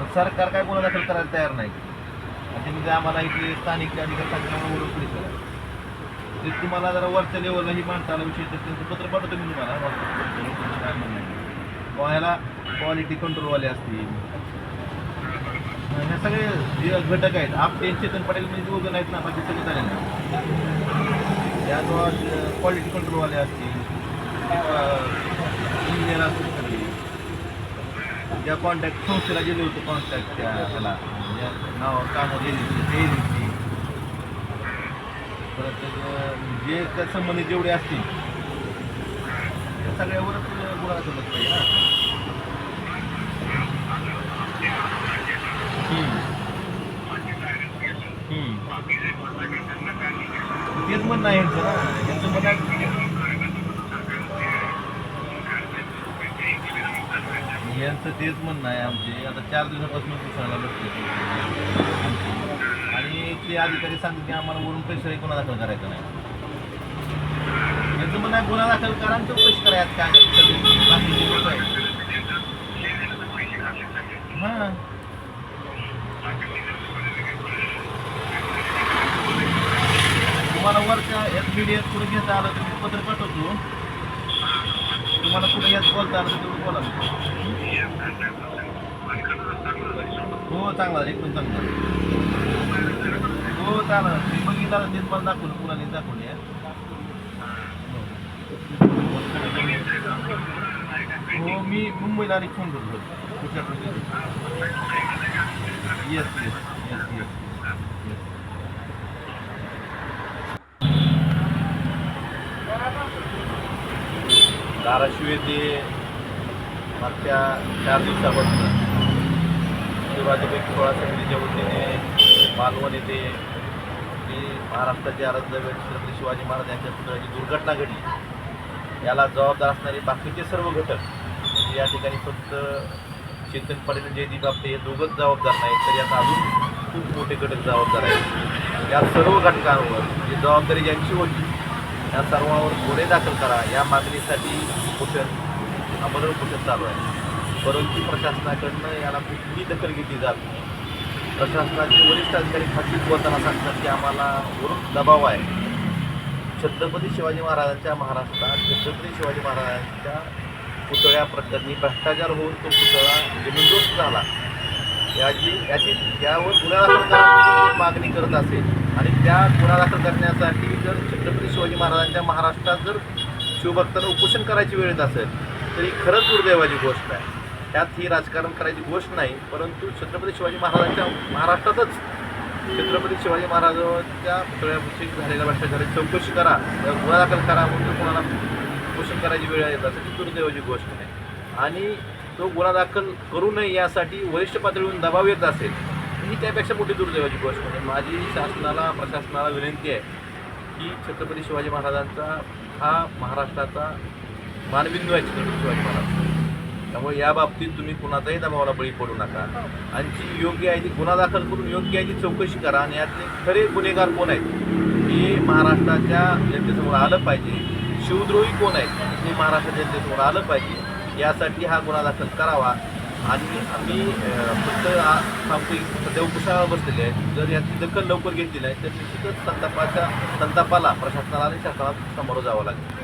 पण सरकार काय गुन्हा दाखल करायला तयार नाही. आणि त्यांनी ते म्हणजे आम्हाला इथे स्थानिक अधिकारी सांगितल्यामुळे ओळख करा ते तुम्हाला जरा वरच्या लेवलला ही माणसाला विषय त्यांचं पत्र पाठवतो मी तुम्हाला. WhatsApp काय म्हणणं क्वालिटी कंट्रोलवाले असतील हे सगळे जे घटक आहेत आप चेतन पटेल म्हणजे दोघं नाहीत ना बाकी सगळे झाले ना. या क्वालिटी कंट्रोलवाले असतील इंजिनियर असतील सगळे. ज्या कॉन्टॅक्ट संस्थेला गेलो होतो कॉन्टॅक्ट त्या ह्याला ज्या नाव कामं गेली होती ते एजन्सी परत त्याचं जे त्या संबंधित जेवढे असतील त्या सगळ्यावरच गुन्हा चालत पाहिजे ना हम्म. हम्म. तेच म्हणणं आहे यांचं यांचं म्हणणं यांचं तेच म्हणणं आहे आमचे. आता चार दिवसापासून पुसायला बसले आणि ते अधिकारी सांगतात की आम्हाला वरून पैसे गुन्हा दाखल करायचा नाही. त्यांचं म्हणणं गुन्हा दाखल करा आणि चौकशी करायचं काय? बाकीचे लोक आहेत. हां. तुम्हाला वरच्या यात मीडियात कुठे घेता आलं तर मी पत्र पाठवतो. तुम्हाला कुठे यात बोलता आलं तर तेवढं बोला. हो चांगला एकदम चांगला हो चांगला मी बघितलं तेच मला दाखवलं. पुन्हा दाखवलं या. हो मी मुंबईला आणि फोन करतो कुठल्या yes yes yes yes yes Dharashiv येथे मागच्या चार दिवसापासून. शिवराजपैकी सोळा समितीच्या वतीने मालवण येथे जी महाराष्ट्राचे आराध्य छत्रपती शिवाजी महाराज यांच्या पुतळ्याची दुर्घटना घडली. याला जबाबदार असणारे बाकीचे सर्व घटक म्हणजे या ठिकाणी फक्त चेतन पाटील जयदीप आपटे हे दोघंच जबाबदार नाहीत. तर यात अजून खूप मोठे घटक जबाबदार आहेत. या सर्व घटकांवर जी जबाबदारी ज्यांची होती या सर्वांवर गुन्हे दाखल करा. या मागणीसाठी उपोषण आमरण उपोषण चालू आहे? परंतु प्रशासनाकडनं याला कुठलीही दखल घेतली जात नाही. प्रशासनाचे वरिष्ठ अधिकारी खाजगी बोलताना सांगतात की आम्हाला वरून दबाव आहे. छत्रपती शिवाजी महाराजांच्या महाराष्ट्रात छत्रपती शिवाजी महाराजांच्या पुतळ्या प्रकरणी भ्रष्टाचार होऊन तो पुतळा जमीनदोस्त झाला. याची याची यावर गुन्हा दाखल मागणी करत असेल आणि त्या गुन्हा दाखल करण्यासाठी जर छत्रपती शिवाजी महाराजांच्या महाराष्ट्रात जर शिवभक्तांना उपोषण करायची वेळ असेल तर ही खरंच दुर्दैवाची गोष्ट आहे. त्यात ही राजकारण करायची गोष्ट नाही परंतु छत्रपती शिवाजी महाराजांच्या महाराष्ट्रातच छत्रपती शिवाजी महाराजांच्या पुतळ्याविषयी झालेल्या भ्रष्टाचाराची चौकशी करा गुन्हा दाखल करा म्हणून कोणाला पोषण करायची वेळ येत असेल ती दुर्दैवाची गोष्ट नाही आणि तो गुन्हा दाखल करू नये यासाठी वरिष्ठ पातळीवरून दबाव येत असेल ही त्यापेक्षा मोठी दुर्दैवाची गोष्ट नाही माझी शासनाला प्रशासनाला विनंती आहे की छत्रपती शिवाजी महाराजांचा हा महाराष्ट्राचा मानबिंदू आहे छत्रपती शिवाजी महाराज. त्यामुळे या बाबतीत तुम्ही कुणाचाही दबावाला बळी पडू नका. आणि जी योग्य आहे ती गुन्हा दाखल करून योग्य आहे ती चौकशी करा आणि यातले खरे गुन्हेगार कोण आहेत? हे महाराष्ट्राच्या जनतेसमोर आलं पाहिजे. शिवद्रोही कोण आहेत? हे महाराष्ट्र जनतेसमोर आलं पाहिजे. यासाठी हा गुन्हा दाखल करावा. आणि आम्ही फक्त सांगतो सध्या उपोषणावर बसलेले आहेत. जर याची दखल लवकर घेतली नाही तर निश्चितच संतापाच्या संतापाला प्रशासनाला आणि शासनाला सामोरं जावं लागेल.